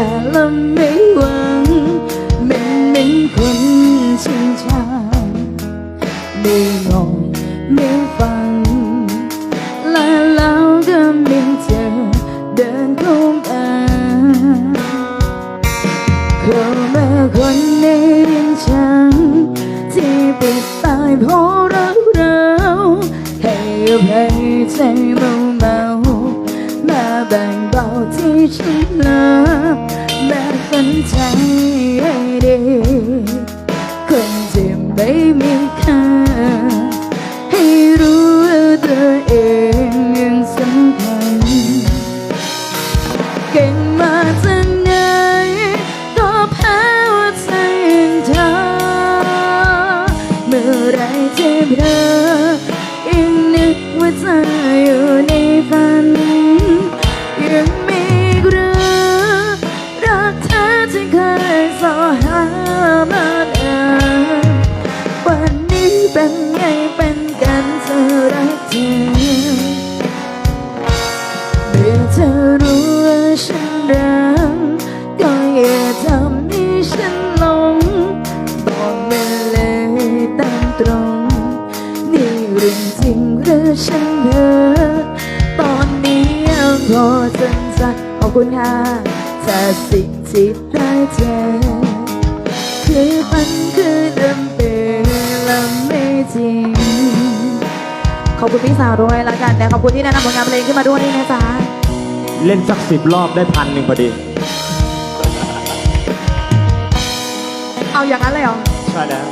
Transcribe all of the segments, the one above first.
แค่ละไม่หวังมันเหมือนคนชิงชางไม่งงไม่ฟัง และแล้วก็ไมีเธอเดินเข้ามาเข้ามาคนในดินฉันที่ปิดตายเพราะรักเราให้อภัยใจเมาเมาๆมา แบ่งเบาที่ฉันเลิกแม้ฝันใจให้ดีคนที่ไม่มีค่าให้ ธอรู้ว่าฉันรักก็อย่าทำให้ฉันหลงบอกมาเลยตามตรง นี่เรื่องจริงหรือฉันเพ้อตอนนี้ยังพอสนใจขอบคุณค่ะถ้าสิ่งที่ได้เจอคือฝันคือเดิมเป็นและไม่จริงขอบคุณพี่สาวด้วยละกันนะขอบคุณที่แนะนำผลงานเพลงขึ้นมาด้วยนะจ๊ะ เล่นสักสิบรอบได้พันหนึ่งพอดี เอาอย่างนั้นเลยเหรอ ใช่แล้ว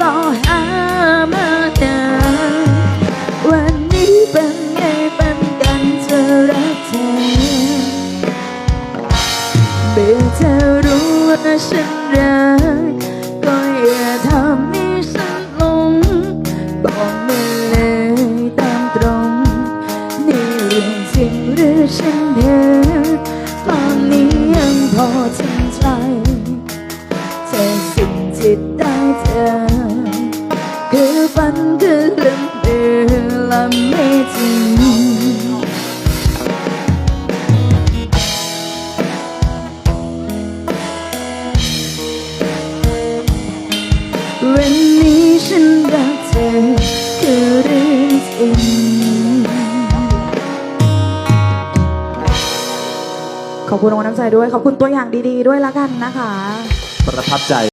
สอหามานานวันนี้เป็นไงเป็นกันเธอรักเธอเมื่อเธอรู้ว่าฉันรักก็อย่าทำให้ฉันหลงบอกมาเลยตามตรงนี่เรื่องจริงหรือฉันเพ้อตอนนี้ยังพอจำใจแต่สิ่งที่ได้เจอ ฝันคือเรื่องเดิมและไม่จริงวันนี้ฉันรักเธอคือเรื่องจริงขอบคุณรางน้ำใจด้วย ขอบคุณตัวอย่างดีๆด้วยละกันนะคะ ประทับใจ